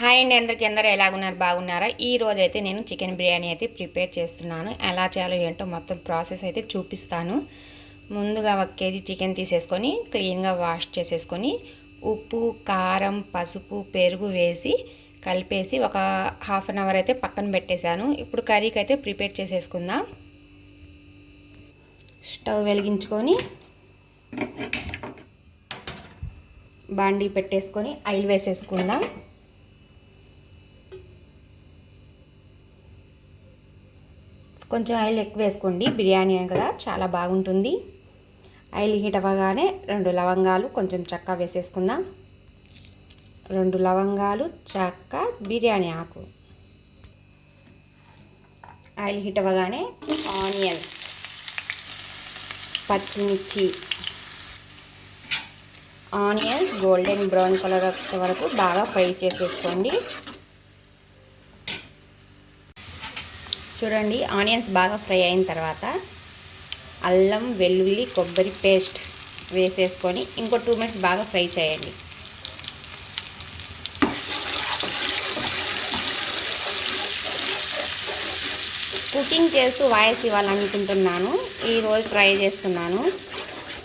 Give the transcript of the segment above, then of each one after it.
Hi అండి అందరికీ. అందరూ ఎలాగున్నారు? బాగున్నారా? ఈ రోజు అయితే నేను చికెన్ బిర్యానీ అయితే ప్రిపేర్ చేస్తున్నాను. ఎలా చేయాలో ఏంటో మొత్తం ప్రాసెస్ అయితే చూపిస్తాను. ముందుగా ఒక కేజీ చికెన్ తీసేసుకొని క్లీన్గా వాష్ చేసేసుకొని ఉప్పు కారం పసుపు పెరుగు వేసి కలిపేసి ఒక హాఫ్ అన్ అవర్ అయితే పక్కన పెట్టేశాను. ఇప్పుడు కర్రీకి అయితే ప్రిపేర్ చేసేసుకుందాం. స్టవ్ వెలిగించుకొని బాండీ పెట్టేసుకొని ఆయిల్ వేసేసుకుందాం. కొంచెం ఆయిల్ ఎక్కువ వేసుకోండి. బిర్యానీ కదా చాలా బాగుంటుంది. ఆయిల్ హీట్ అవ్వగానే రెండు లవంగాలు కొంచెం చక్క వేసేసుకుందాం. రెండు లవంగాలు చక్క బిర్యానీ ఆకు. ఆయిల్ హీట్ అవ్వగానే ఆనియన్ పచ్చిమిర్చి ఆనియన్స్ గోల్డెన్ బ్రౌన్ కలర్ వచ్చే వరకు బాగా ఫ్రై చేసేసుకోండి. చూడండి ఆనియన్స్ బాగా ఫ్రై అయిన తర్వాత అల్లం వెల్లుల్లి కొబ్బరి పేస్ట్ వేసేసుకొని ఇంకో టూ మినిట్స్ బాగా ఫ్రై చేయండి. కుకింగ్ చేస్తూ వాయిస్ ఇవ్వాలనుకుంటున్నాను. ఈరోజు ట్రై చేస్తున్నాను.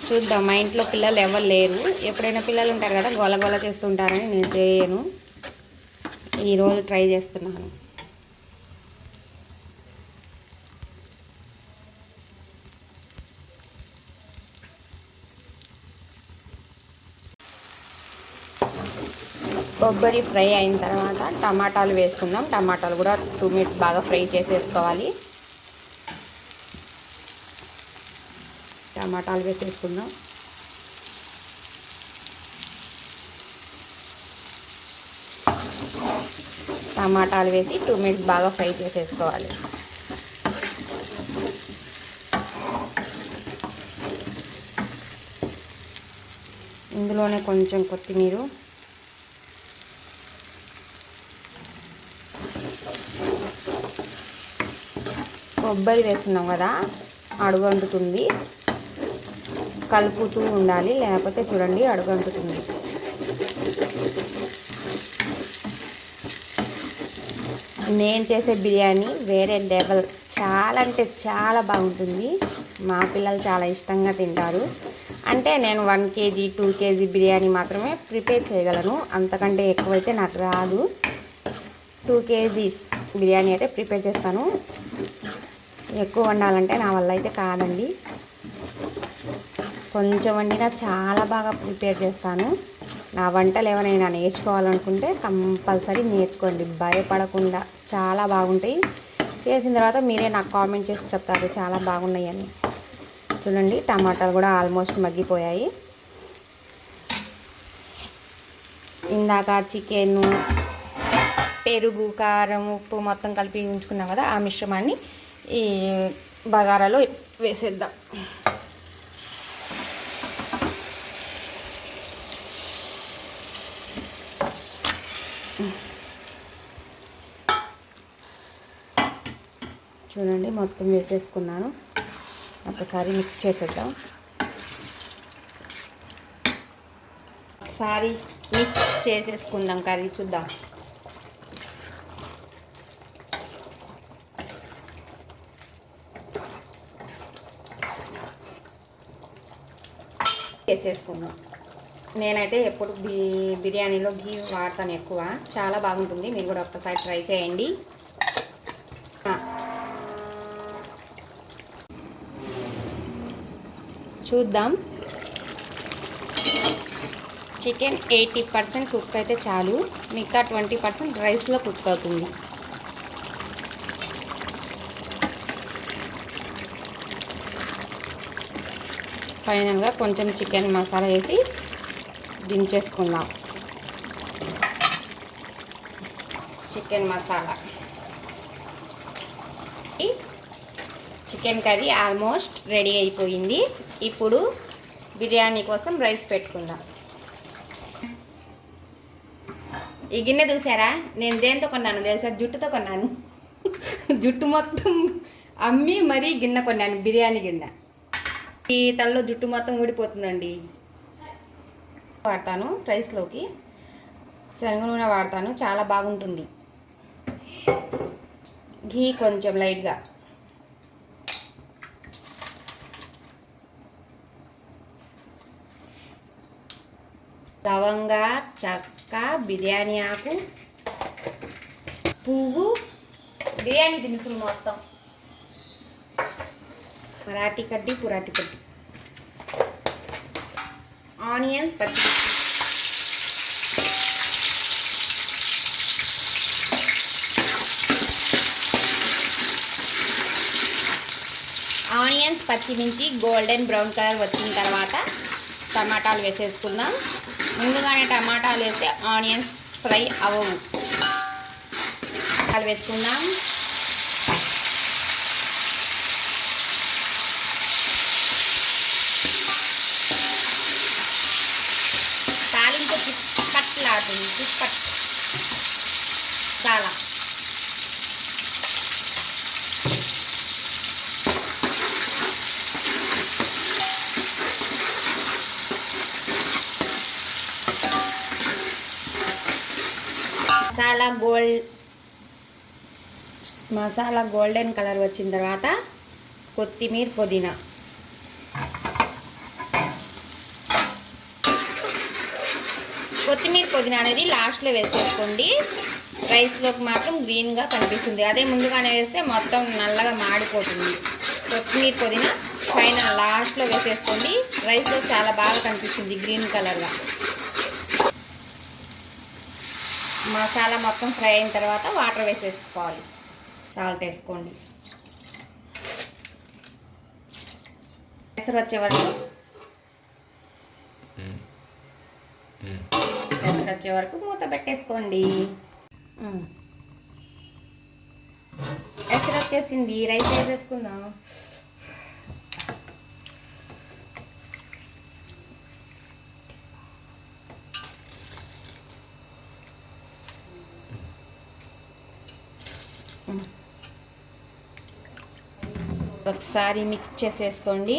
చూద్దాం మా ఇంట్లో పిల్లలు ఎవరు లేరు. ఎప్పుడైనా పిల్లలు ఉంటారు కదా గొల గొల చేస్తుంటారని నేను చేయను. ఈరోజు ట్రై చేస్తున్నాను. కొబ్బరి ఫ్రై అయిన తర్వాత టమాటాలు వేసుకుందాం. టమాటాలు కూడా టూ మినిట్స్ బాగా ఫ్రై చేసేసుకోవాలి. టమాటాలు వేసేసుకుందాం. టమాటాలు వేసి టూ మినిట్స్ బాగా ఫ్రై చేసేసుకోవాలి. ఇందులోనే కొంచెం కొత్తిమీర కొబ్బరి వేస్తున్నాం కదా అడుగు అంటుతుంది. కలుపుతూ ఉండాలి లేకపోతే చూడండి అడుగు అంటుతుంది. నేను చేసే బిర్యానీ వేరే లెవెల్. చాలా అంటే చాలా బాగుంటుంది. మా పిల్లలు చాలా ఇష్టంగా తింటారు. అంటే నేను one KG two KG biryani మాత్రమే ప్రిపేర్ చేయగలను. అంతకంటే ఎక్కువైతే నాకు రాదు. టూ కేజీస్ బిర్యానీ అయితే ప్రిపేర్ చేస్తాను. ఎక్కువ వండాలంటే నా వల్ల అయితే కాదండి. కొంచెం వండినా చాలా బాగా ప్రిపేర్ చేస్తాను. నా వంటలు ఏమైనా నేర్చుకోవాలనుకుంటే కంపల్సరీ నేర్చుకోండి. భయపడకుండా చాలా బాగుంటాయి. చేసిన తర్వాత మీరే నాకు కామెంట్ చేసి చెప్తారు. చాలా బాగున్నాయి అని చూడండి టమాటాలు కూడా ఆల్మోస్ట్ మగ్గిపోయాయి. ఇందాక చికెన్ పెరుగు కారం ఉప్పు మొత్తం కలిపి ఉంచుకున్నాం కదా ఆ మిశ్రమాన్ని. ఈ బగారాలో వేసేద్దాం. చూడండి మొత్తం వేసేసుకున్నాను. ఒకసారి మిక్స్ చేసేద్దాం. ఒకసారి మిక్స్ చేసేసుకుందాం కర్రీ చూద్దాం. వేసేసుకుందాం నేనైతే ఎప్పుడు బి బిర్యానీలో ఘీ వాడతాను ఎక్కువ. చాలా బాగుంటుంది. మీరు కూడా ఒక్కసారి ట్రై చేయండి. చూద్దాం. చికెన్ ఎయిటీ పర్సెంట్ కుక్ అయితే చాలు. మిగతా ట్వంటీ పర్సెంట్ రైస్లో కుక్ అవుతుంది. ఫైనల్గా కొంచెం చికెన్ మసాలా వేసి దించేసుకుందాం. Chicken masala. Chicken curry almost ready అయిపోయింది. ఇప్పుడు బిర్యానీ కోసం రైస్ పెట్టుకుందాం. ఈ గిన్నె చూసారా? నేను దేంతో కొన్నాను తెలుసా? జుట్టుతో కొన్నాను. జుట్టు మొత్తం అమ్మి మరీ గిన్నె కొన్నాను బిర్యానీ గిన్నె. ఈ తలలో జుట్టు మొత్తం ఊడిపోతుందండి. వాడతాను రైస్లోకి. శనగ నూనె వాడతాను చాలా బాగుంటుంది. ఘీ కొంచెం లైట్గా. లవంగ చక్క బిర్యానీ ఆకు పువ్వు బిర్యానీ దినుసులు మొత్తం. పరాటి కడ్డీ పురాటి కడ్డీ. ఆనియన్స్ పచ్చి ఆనియన్స్ పచ్చిమిర్చి గోల్డెన్ బ్రౌన్ కలర్ వచ్చిన తర్వాత టమాటాలు వేసేసుకుందాం. ముందుగానే టమాటాలు వేస్తే ఆనియన్స్ ఫ్రై అవ్వవు. టమాటాలు వేసుకుందాం. కొంచెం పట్ చాలా masala gold masala golden colour వచ్చిన తర్వాత కొత్తిమీర పుదీనా. కొత్తిమీర పుదీనా అనేది లాస్ట్లో వేసేసుకోండి. రైస్లోకి మాత్రం గ్రీన్గా కనిపిస్తుంది. అదే ముందుగానే వేస్తే మొత్తం నల్లగా మాడిపోతుంది. కొత్తిమీర పుదీనా పైన లాస్ట్లో వేసేసుకోండి. రైస్లో చాలా బాగా కనిపిస్తుంది గ్రీన్ కలర్గా. మసాలా మొత్తం ఫ్రై అయిన తర్వాత వాటర్ వేసేసుకోవాలి. సాల్ట్ వేసుకోండి. ఎసరు వచ్చే వరకు ఎసరు వచ్చే వరకు మూత పెట్టేసుకోండి. ఎసరు వచ్చేసింది. రైస్ వేసేసుకుందాం ఒకసారి మిక్స్ చేసేసుకోండి.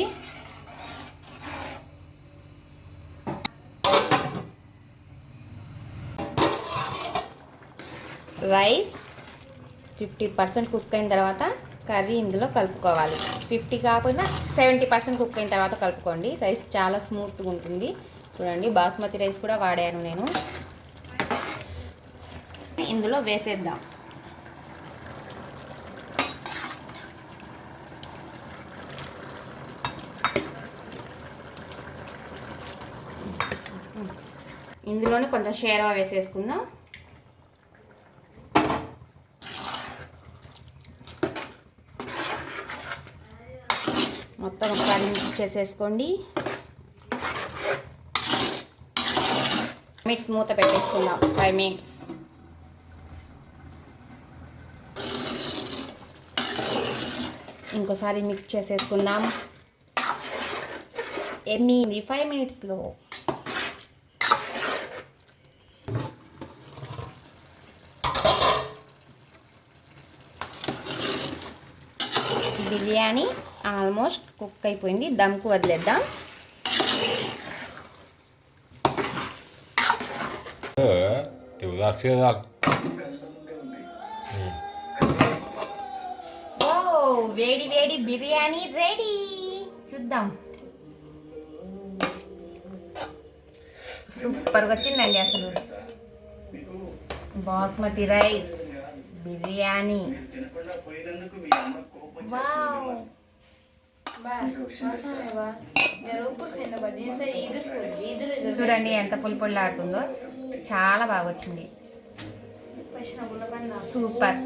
రైస్ ఫిఫ్టీ పర్సెంట్ కుక్ అయిన తర్వాత కర్రీ ఇందులో కలుపుకోవాలి. ఫిఫ్టీ కాకపోయినా సెవెంటీ పర్సెంట్ కుక్ అయిన తర్వాత కలుపుకోండి. రైస్ చాలా స్మూత్గా ఉంటుంది. చూడండి బాస్మతి రైస్ కూడా వాడాను నేను. ఇందులో వేసేద్దాం. ఇందులోనే కొంచెం షేర్వా వేసేసుకుందాం మొత్తం ఒకసారి మిక్స్ చేసేసుకోండి. మినిట్స్ మూత పెట్టేసుకుందాం. ఫైవ్ మినిట్స్ ఇంకోసారి మిక్స్ చేసేసుకుందాం. ఎన్ని ఫైవ్ మినిట్స్లో బిర్యానీ ఆల్మోస్ట్ కుక్ అయిపోయింది. దమ్కు వదిలేద్దాం. ఓ వేడి వేడి బిర్యానీ రెడీ. చూద్దాం. సూపర్గా వచ్చిందండి అసలు. బాస్మతి రైస్ బిర్యానీ. వావ్. చూడండి ఎంత పొడి పొడిలాడుతుందో చాలా బాగా వచ్చింది సూపర్.